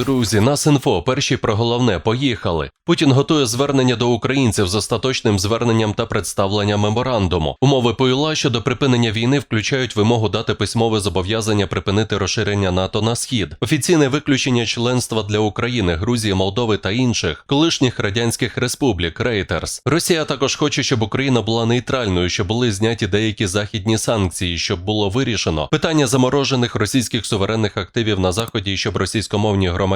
Друзі, нас інфо, перші про головне, поїхали. Путін готує звернення до українців з остаточним зверненням та представленням меморандуму. Умови ПОІЛА щодо припинення війни включають вимогу дати письмове зобов'язання припинити розширення НАТО на схід, офіційне виключення членства для України, Грузії, Молдови та інших колишніх радянських республік Рейтерс. Росія також хоче, щоб Україна була нейтральною, щоб були зняті деякі західні санкції, щоб було вирішено питання заморожених російських суверенних активів на заході, щоб російськомовні громадяни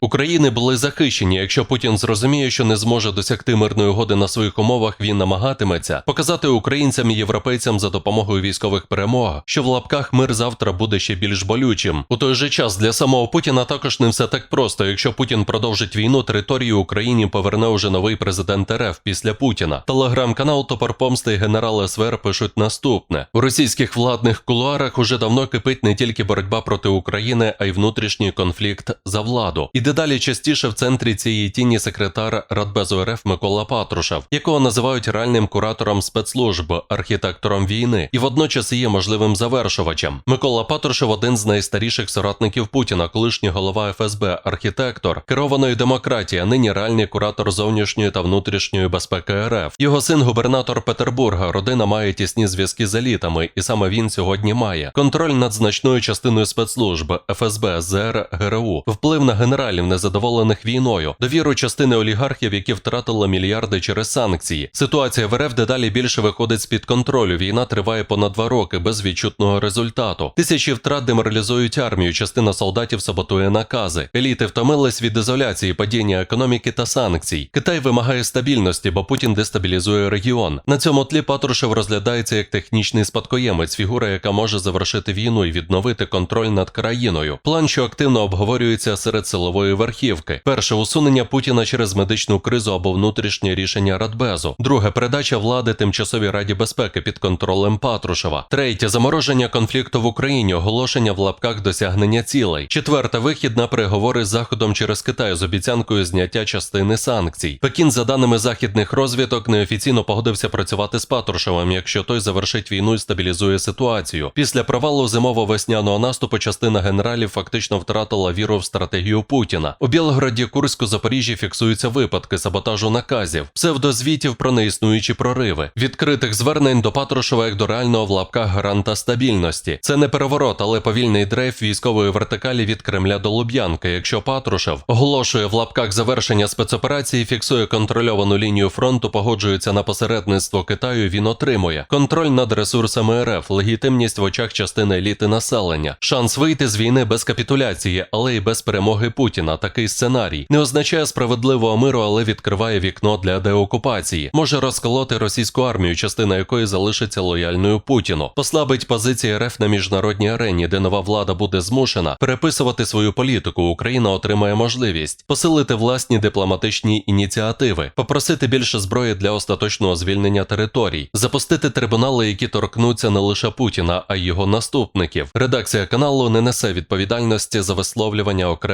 України були захищені. Якщо Путін зрозуміє, що не зможе досягти мирної угоди на своїх умовах, він намагатиметься показати українцям і європейцям за допомогою військових перемог, що в лапках мир завтра буде ще більш болючим. У той же час для самого Путіна також не все так просто. Якщо Путін продовжить війну, територію Україні поверне уже новий президент РФ після Путіна. Телеграм-канал Топор Помсти і генерал СВР пишуть наступне: у російських владних кулуарах уже давно кипить не тільки боротьба проти України, а й внутрішній конфлікт за владу. І дедалі частіше в центрі цієї тіні секретар Радбезу РФ Микола Патрушев, якого називають реальним куратором спецслужб, архітектором війни, і водночас є можливим завершувачем. Микола Патрушев один з найстаріших соратників Путіна, колишній голова ФСБ, архітектор керованої демократії, нині реальний куратор зовнішньої та внутрішньої безпеки РФ. Його син губернатор Петербурга. Родина має тісні зв'язки з елітами, і саме він сьогодні має контроль над значною частиною спецслужб ФСБ, ЗР, ГРУ, вплив на генералів, незадоволених війною, довіру частини олігархів, які втратили мільярди через санкції. Ситуація в РФ дедалі більше виходить з під контролю. Війна триває понад два роки без відчутного результату. Тисячі втрат деморалізують армію. Частина солдатів саботує накази. Еліти втомились від ізоляції, падіння економіки та санкцій. Китай вимагає стабільності, бо Путін дестабілізує регіон. На цьому тлі Патрушев розглядається як технічний спадкоємець, фігура, яка може завершити війну і відновити контроль над країною. План, що активно обговорюється серед силової верхівки. Перше усунення Путіна через медичну кризу або внутрішнє рішення Радбезу. Друге передача влади тимчасовій раді безпеки під контролем Патрушева. Третє замороження конфлікту в Україні, оголошення в лапках досягнення цілей. Четверте вихід на переговори з заходом через Китай з обіцянкою зняття частини санкцій. Пекін, за даними західних розвідок, неофіційно погодився працювати з Патрушевим, якщо той завершить війну і стабілізує ситуацію. Після провалу зимово-весняного наступу частина генералів фактично втратила віру в стратегію Путіна. У Білгороді, Курську, Запоріжжі фіксуються випадки саботажу наказів, псевдозвітів про неіснуючі прориви, відкритих звернень до Патрушева як до реального в лапках гаранта стабільності. Це не переворот, але повільний дрейф військової вертикалі від Кремля до Луб'янки. Якщо Патрушев оголошує в лапках завершення спецоперації, фіксує контрольовану лінію фронту, погоджується на посередництво Китаю. Він отримує контроль над ресурсами РФ, легітимність в очах частини еліти населення, шанс вийти з війни без капітуляції, але й без перемоги Путіна. Такий сценарій не означає справедливого миру, але відкриває вікно для деокупації. Може розколоти російську армію, частина якої залишиться лояльною Путіну, послабить позиції РФ на міжнародній арені, де нова влада буде змушена переписувати свою політику. Україна отримає можливість посилити власні дипломатичні ініціативи, попросити більше зброї для остаточного звільнення територій, запустити трибунали, які торкнуться не лише Путіна, а й його наступників. Редакція каналу не несе відповідальності за висловлювання